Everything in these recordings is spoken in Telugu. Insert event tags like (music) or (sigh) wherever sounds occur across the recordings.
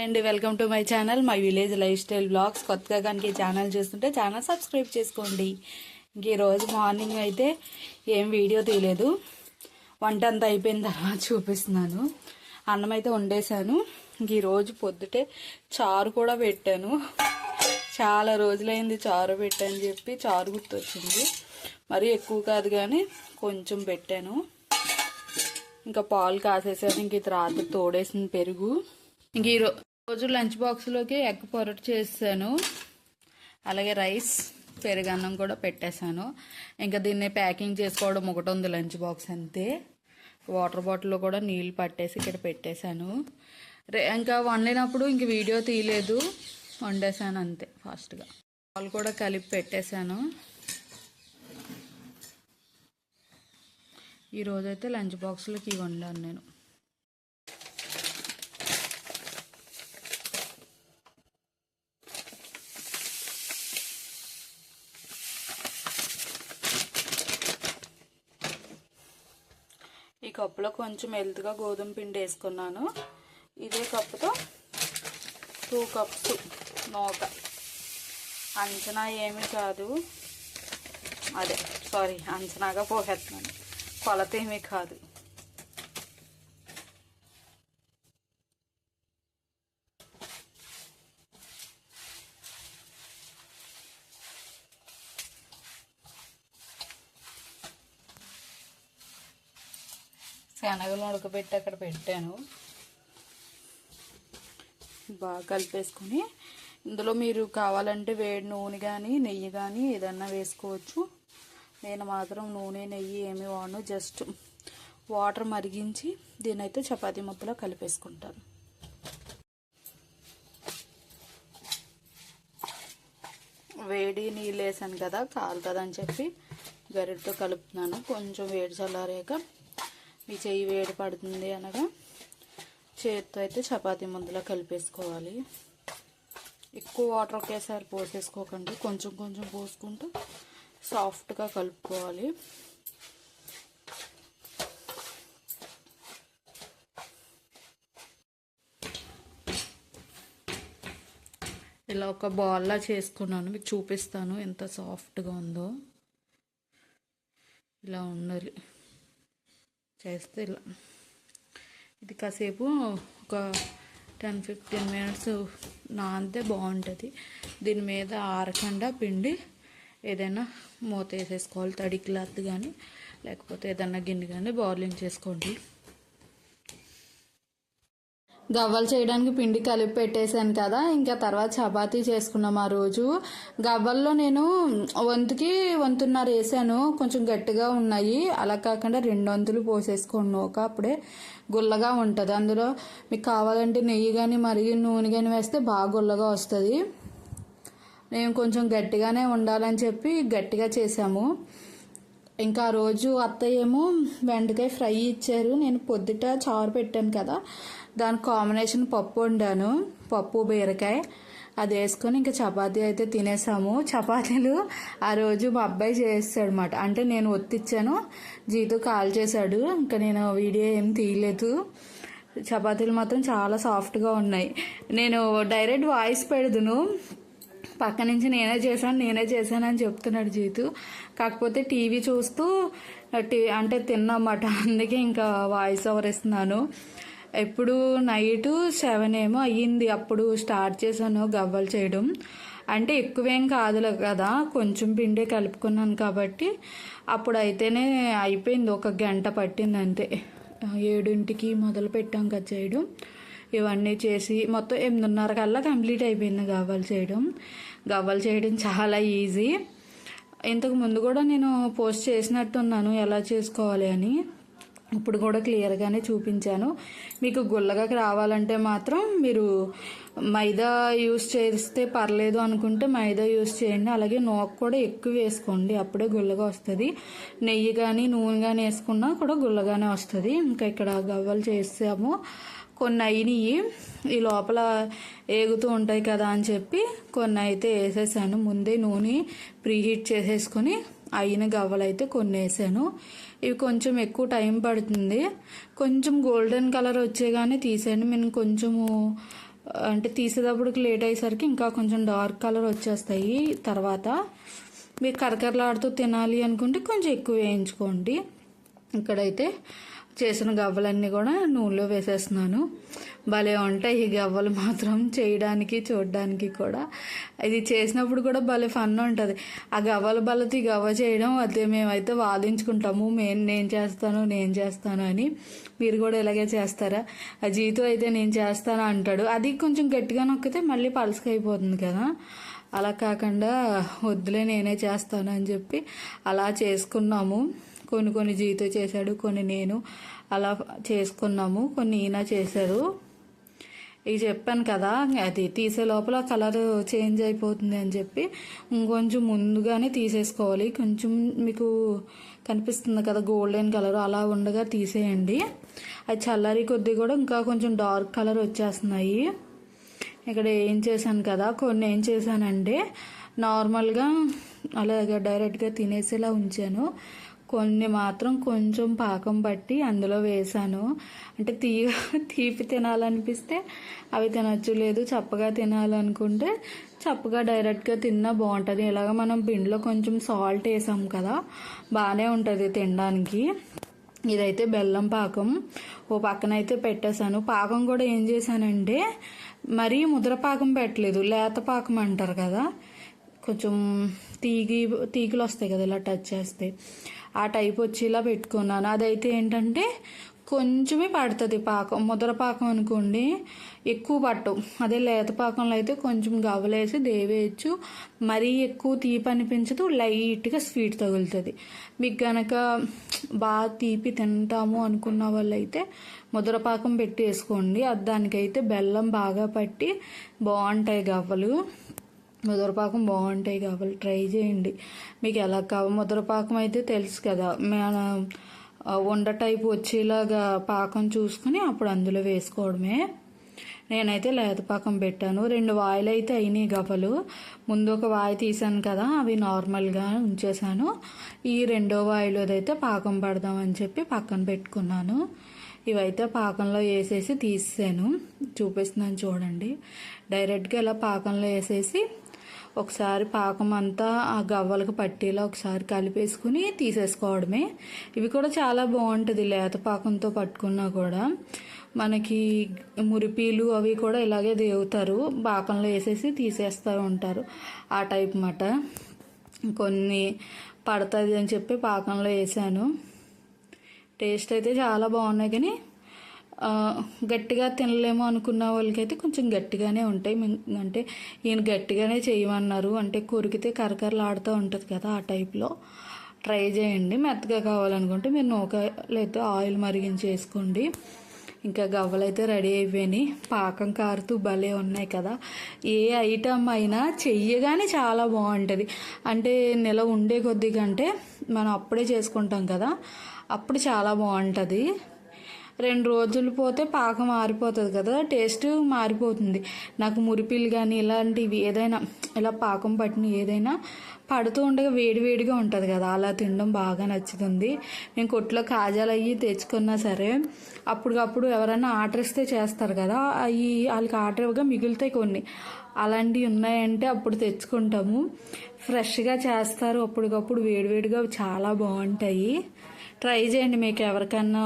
And welcome to my channel my village lifestyle blogs. కొత్తగా కనుక ఈ ఛానల్ చూస్తుంటే ఛానల్ సబ్స్క్రైబ్ చేసుకోండి. ఇంక ఈరోజు మార్నింగ్ అయితే ఏం వీడియో తీయలేదు. వంట అంతా అయిపోయిన తర్వాత చూపిస్తున్నాను. అన్నం అయితే వండేశాను. ఇంక ఈరోజు పొద్దుటే చారు కూడా పెట్టాను. చాలా రోజులైంది చారు పెట్టని చెప్పి చారు గుర్తొచ్చింది. మరీ ఎక్కువ కాదు కానీ కొంచెం పెట్టాను. ఇంకా పాలు కాసేసాను. ఇంక ఇది రాత్రి తోడేసిన పెరుగు. ఇంక ఈ రో- రోజు లంచ్ బాక్స్లోకి ఎగ్ పొరటు చేసాను. అలాగే రైస్ పెరుగన్నం కూడా పెట్టేశాను. ఇంకా దీన్ని ప్యాకింగ్ చేసుకోవడం ఒకటి ఉంది లంచ్ బాక్స్ అంతే. వాటర్ బాటిల్లో కూడా నీళ్ళు పట్టేసి ఇక్కడ పెట్టేశాను. ఇంకా వండినప్పుడు ఇంక వీడియో తీయలేదు. వండేసాను అంతే ఫాస్ట్గా పాలు కూడా కలిపి పెట్టేశాను. ఈరోజైతే లంచ్ బాక్స్లోకి ఇవి వండాను నేను. కప్పులో కొంచెం ఎల్తుగా గోధుమ పిండి వేసుకున్నాను. ఇదే కప్పుతో టూ కప్స్ నూక. అంచనా ఏమి కాదు. అదే సారీ అంచనాగా పోసేస్తున్నాను కొలత ఏమీ కాదు. శనగలు ఉడకబెట్టి అక్కడ పెట్టాను. బాగా కలిపేసుకొని ఇందులో మీరు కావాలంటే వేడి నూనె కానీ నెయ్యి కానీ ఏదన్నా వేసుకోవచ్చు. నేను మాత్రం నూనె నెయ్యి ఏమి వాడను. జస్ట్ వాటర్ మరిగించి దీనైతే చపాతీ ముద్దలో కలిపేసుకుంటాను. వేడి నీళ్ళు వేసాను కదా కాలుతుందని చెప్పి గరిటతో కలుపుతున్నాను. కొంచెం వేడి చల్లారాక మీ చెయ్యి వేడి పడుతుంది అనగా చేతితో అయితే చపాతీ ముద్దలో కలిపేసుకోవాలి. ఎక్కువ వాటర్ ఒకేసారి పోసేసుకోకండి. కొంచెం కొంచెం పోసుకుంటూ సాఫ్ట్గా కలుపుకోవాలి. ఇలా ఒక బాల్లా చేసుకున్నాను. మీకు చూపిస్తాను ఎంత సాఫ్ట్గా ఉందో. ఇలా ఉండాలి. చేస్తే ఇలా ఇది కాసేపు ఒక టెన్ ఫిఫ్టీన్ మినిట్స్ నానితే బాగుంటుంది. దీని మీద ఆరకుండా పిండి ఏదైనా మూత వేసేసుకోవాలి తడి క్లాత్ కానీ లేకపోతే ఏదైనా గిన్నె కానీ బాయిలింగ్ చేసుకోండి. గవ్వలు చేయడానికి పిండి కలిపి పెట్టేశాను కదా. ఇంకా తర్వాత చపాతీ చేసుకున్నాం ఆ రోజు. గవ్వల్లో నేను వంతుకి వంతున్నర వేసాను. కొంచెం గట్టిగా ఉన్నాయి. అలా కాకుండా రెండు వంతులు పోసేసుకోండి. ఒక అప్పుడే గుల్లగా ఉంటుంది. అందులో మీకు కావాలంటే నెయ్యి కానీ మరిగి నూనె కానీ వేస్తే బాగా గుల్లగా వస్తుంది. నేను కొంచెం గట్టిగానే ఉండాలని చెప్పి గట్టిగా చేసాము ఇంకా ఆ రోజు అత్తయ్య ఏమో బెండకాయ ఫ్రై ఇచ్చారు. నేను పొద్దుట చారు పెట్టాను కదా దాని కాంబినేషన్ పప్పు వండాను. పప్పు బీరకాయ అది వేసుకొని ఇంకా చపాతీ అయితే తినేసాము. చపాతీలు ఆ రోజు మా అబ్బాయి చేస్తాడు అనమాట అంటే నేను ఒత్తిచ్చాను జీతు కాల్ చేశాడు. ఇంకా నేను వీడియో ఏం తీయలేదు. చపాతీలు మాత్రం చాలా సాఫ్ట్గా ఉన్నాయి. నేను డైరెక్ట్ వాయిస్ పెడదును. పక్క నుంచి నేనే చేశాను నేనే చేశాను అని చెప్తున్నాడు జీతు. కాకపోతే టీవీ చూస్తూ అంటే తిన్నమాట. (laughs) అందుకే ఇంకా వాయిస్ ఓవర్ ఇస్తున్నాను. ఎప్పుడు నైట్ సెవెన్ ఏమో అయ్యింది. అప్పుడు స్టార్ట్ చేశాను గవ్వలు చేయడం. అంటే ఎక్కువేం కాదులే కదా కొంచెం పిండే కలుపుకున్నాను కాబట్టి. అప్పుడు అయితేనే అయిపోయింది ఒక గంట పట్టింది అంతే. ఏడింటికి మొదలు పెట్టాం కదా చేయడం. ఇవన్నీ చేసి మొత్తం ఎనిమిదిన్నర కల్లా కంప్లీట్ అయిపోయింది గవ్వలు చేయడం. గవ్వలు చేయడం చాలా ఈజీ. ఇంతకు ముందు కూడా నేను పోస్ట్ చేసినట్టున్నాను ఎలా చేసుకోవాలి అని. ఇప్పుడు కూడా క్లియర్గానే చూపించాను. మీకు గుల్లగా రావాలంటే మాత్రం మీరు మైదా యూస్ చేస్తే పర్లేదు అనుకుంటే మైదా యూస్ చేయండి. అలాగే నోక్ కూడా ఎక్కువ వేసుకోండి అప్పుడే గుల్లగా వస్తుంది. నెయ్యి కానీ నూనె కానీ వేసుకున్నా కూడా గుల్లగానే వస్తుంది. ఇంకా ఇక్కడ గవ్వలు చేసాము. కొన్ని అయినాయి ఈ లోపల ఏగుతూ ఉంటాయి కదా అని చెప్పి కొన్ని అయితే వేసేసాను. ముందే నూనె ప్రీహీట్ చేసేసుకొని అయిన గవ్వలు అయితే కొన్ని వేసాను ఇవి కొంచెం ఎక్కువ టైం పడుతుంది. కొంచెం గోల్డెన్ కలర్ వచ్చేగానే తీసాను నేను కొంచెము అంటే తీసేటప్పటికి లేట్ అయ్యేసరికి ఇంకా కొంచెం డార్క్ కలర్ వచ్చేస్తాయి. తర్వాత మీరు కరకరలాడుతూ తినాలి అనుకుంటే కొంచెం ఎక్కువ వేయించుకోండి. ఇక్కడైతే చేసిన గవ్వలన్నీ కూడా నూనెలో వేసేస్తున్నాను. భలే ఉంటాయి ఈ గవ్వలు మాత్రం చేయడానికి చూడడానికి కూడా. ఇది చేసినప్పుడు కూడా భలే ఫన్ ఉంటుంది. ఆ గవ్వల బలతో ఈ గవ్వ చేయడం అదే మేమైతే వాదించుకుంటాము. మేము నేను చేస్తాను నేను చేస్తాను అని. మీరు కూడా ఇలాగే చేస్తారా? ఆ జీతం అయితే నేను చేస్తాను అంటాడు. అది కొంచెం గట్టిగా నొక్కితే మళ్ళీ పలసకైపోతుంది కదా. అలా కాకుండా వద్దులే నేనే చేస్తాను అని చెప్పి అలా చేసుకున్నాము. కొన్ని కొన్ని జీతో చేశాడు కొన్ని నేను. అలా చేసుకున్నాము కొన్ని ఈయన చేశారు ఇది చెప్పాను కదా అది తీసే లోపల కలర్ చేంజ్ అయిపోతుంది అని చెప్పి ఇంకొంచెం ముందుగానే తీసేసుకోవాలి. కొంచెం మీకు కనిపిస్తుంది కదా గోల్డెన్ కలర్ అలా ఉండగా తీసేయండి. అది చల్లారి కొద్దీ కూడా ఇంకా కొంచెం డార్క్ కలర్ వచ్చేస్తున్నాయి. ఇక్కడ ఏం చేశాను కదా కొన్ని ఏం చేశానంటే నార్మల్గా అలాగే డైరెక్ట్గా తినేసేలా ఉంచాను. కొన్ని మాత్రం కొంచెం పాకం పట్టి అందులో వేసాను అంటే తీ (laughs) తీపి తినాలనిపిస్తే అవి తినచ్చు లేదు చప్పగా తినాలనుకుంటే చప్పగా డైరెక్ట్గా తిన్నా బాగుంటుంది. ఇలాగ మనం పిండిలో కొంచెం సాల్ట్ వేసాం కదా బాగానే ఉంటుంది తినడానికి. ఇదైతే బెల్లం పాకం. ఓ పక్కన అయితే పెట్టేశాను. పాకం కూడా ఏం చేశానంటే మరీ ముద్ర పాకం పెట్టలేదు లేత పాకం అంటారు కదా కొంచెం తీగి తీగలు వస్తాయి కదా ఇలా టచ్ చేస్తే. ఆ టైప్ వచ్చేలా పెట్టుకున్నాను. అదైతే ఏంటంటే కొంచెమే పడుతుంది పాకం. ముద్ర పాకం అనుకోండి ఎక్కువ పట్టవు. అదే లేత పాకంలో అయితే కొంచెం గవ్వలేసి దేవేయచ్చు. మరీ ఎక్కువ తీపి అనిపించదు లైట్గా స్వీట్ తగులుతుంది. మీకు గనక బాగా తీపి తింటాము అనుకున్న వాళ్ళైతే ముద్ర పాకం పెట్టి వేసుకోండి అది దానికైతే బెల్లం బాగా పట్టి బాగుంటాయి గవ్వలు. ముదరపాకం బాగుంటాయి కాబట్టి ట్రై చేయండి. మీకు ఎలా కావాలి ముదరపాకం అయితే తెలుసు కదా. మన వండ టైప్ వచ్చేలాగా పాకం చూసుకుని అప్పుడు అందులో వేసుకోవడమే. నేనైతే లేత పాకం పెట్టాను. రెండు వాయిలు అయితే అయినాయి గవ్వలు. ముందు ఒక వాయి తీసాను కదా అవి నార్మల్గా ఉంచేసాను ఈ రెండో వాయిలోదైతే అయితే పాకం పడదామని చెప్పి పక్కన పెట్టుకున్నాను. ఇవైతే పాకంలో వేసేసి తీసాను చూపిస్తున్నాను చూడండి. డైరెక్ట్గా ఇలా పాకంలో వేసేసి ఒకసారి పాకం అంతా ఆ గవ్వలకు పట్టేలా ఒకసారి కలిపేసుకుని తీసేసుకోవడమే. ఇవి కూడా చాలా బాగుంటుంది లేత పాకంతో పట్టుకున్నా కూడా. మనకి మురిపీలు అవి కూడా ఇలాగే దేవుతారు. పాకంలో వేసేసి తీసేస్తూ ఉంటారు. ఆ టైప్ మాట. కొన్ని పడుతుంది అని చెప్పి పాకంలో వేసాను. టేస్ట్ అయితే చాలా బాగున్నాయి కానీ గట్టిగా తినలేము అనుకున్న వాళ్ళకైతే కొంచెం గట్టిగానే ఉంటాయి. అంటే ఈయన గట్టిగానే చేయమన్నారు. అంటే కొరికితే కరకరలాడుతూ ఉంటుంది కదా ఆ టైప్లో. ట్రై చేయండి. మెత్తగా కావాలనుకుంటే మీరు నూక లేదా ఆయిల్ మరిగించి వేసుకోండి ఇంకా గవ్వలైతే రెడీ అయిపోయినాయి. పాకం కారుతూ భలే ఉన్నాయి కదా. ఏ ఐటమ్ అయినా చెయ్యగానే చాలా బాగుంటుంది. అంటే నెల ఉండే కొద్ది కంటే మనం అప్పుడే చేసుకుంటాం కదా. అప్పుడు చాలా బాగుంటుంది. రెండు రోజులు పోతే పాకం మారిపోతుంది కదా టేస్ట్ మారిపోతుంది. నాకు మురిపిలు కానీ ఇలాంటివి ఏదైనా ఇలా పాకం పట్టిన ఏదైనా పడుతూ ఉండగా వేడివేడిగా ఉంటుంది కదా అలా తినడం బాగా నచ్చుతుంది. నేను కొట్లో కాజాలు అయ్యి తెచ్చుకున్నా సరే అప్పటికప్పుడు ఎవరైనా ఆర్డర్ ఇస్తే చేస్తారు కదా అవి వాళ్ళకి ఆర్డర్ ఇవ్వగా మిగులుతాయి కొన్ని. అలాంటివి ఉన్నాయంటే అప్పుడు తెచ్చుకుంటాము. ఫ్రెష్గా చేస్తారు అప్పటికప్పుడు వేడివేడిగా చాలా బాగుంటాయి. ట్రై చేయండి మీకు ఎవరికన్నా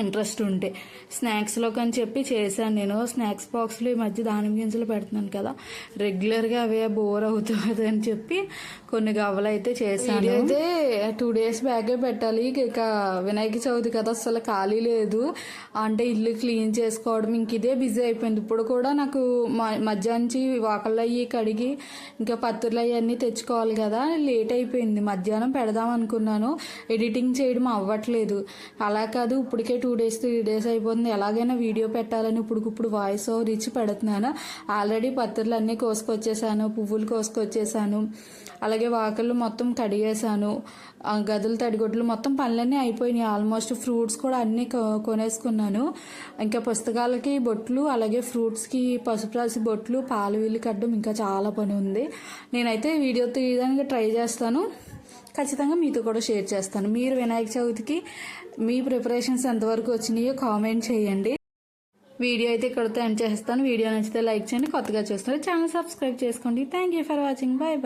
ఇంట్రెస్ట్ ఉంటే. స్నాక్స్లో అని చెప్పి చేశాను నేను. స్నాక్స్ బాక్స్లో ఈ మధ్య దానిమ్మ గింజలు పెడుతున్నాను కదా. రెగ్యులర్గా అవే బోర్ అవుతుంది అని చెప్పి కొన్ని గవ్వలు అయితే చేశాను. అయితే టూ డేస్ బ్యాగే పెట్టాలి. ఇక వినాయక చవితి కదా అసలు ఖాళీ లేదు. అంటే ఇల్లు క్లీన్ చేసుకోవడం ఇంక ఇదే బిజీ అయిపోయింది. ఇప్పుడు కూడా నాకు మధ్యాహ్నం వాకళ్ళు అయ్యి కడిగి ఇంకా పత్తులు అవన్నీ తెచ్చుకోవాలి కదా. లేట్ అయిపోయింది. మధ్యాహ్నం పెడదాం అనుకున్నాను. ఎడిటింగ్ చేయడం అవ్వట్లేదు. అలా కాదు ఇప్పటికే టూ డేస్ త్రీ డేస్ అయిపోతుంది. ఎలాగైనా వీడియో పెట్టాలని ఇప్పుడు వాయిస్ ఓవర్ ఇచ్చి పెడుతున్నాను. ఆల్రెడీ పత్రులు అన్నీ కోసుకొచ్చేసాను పువ్వులు కోసుకొచ్చేసాను. అలాగే వాకళ్ళు మొత్తం కడిగేసాను గదులు తడిగొడ్లు మొత్తం పనులన్నీ అయిపోయినాయి. ఆల్మోస్ట్ ఫ్రూట్స్ కూడా అన్నీ కొనేసుకున్నాను. ఇంకా పుస్తకాలకి బొట్లు అలాగే ఫ్రూట్స్కి పసుపు రాసి బొట్లు పాలు వీళ్ళు కట్టడం ఇంకా చాలా పని ఉంది. నేనైతే వీడియో తీయడానికి ట్రై చేస్తాను. ఖచ్చితంగా మీతో కూడా షేర్ చేస్తాను. మీరు వినాయక చవితికి మీ ప్రిపరేషన్స్ ఎంతవరకు వచ్చినాయో కామెంట్ చేయండి. వీడియో అయితే ఇక్కడితో ఎండ్ చేస్తాను. వీడియో నచ్చితే లైక్ చేయండి కొత్తగా చూస్తున్నారు ఛానల్ సబ్స్క్రైబ్ చేసుకోండి. Thank you for watching. Bye bye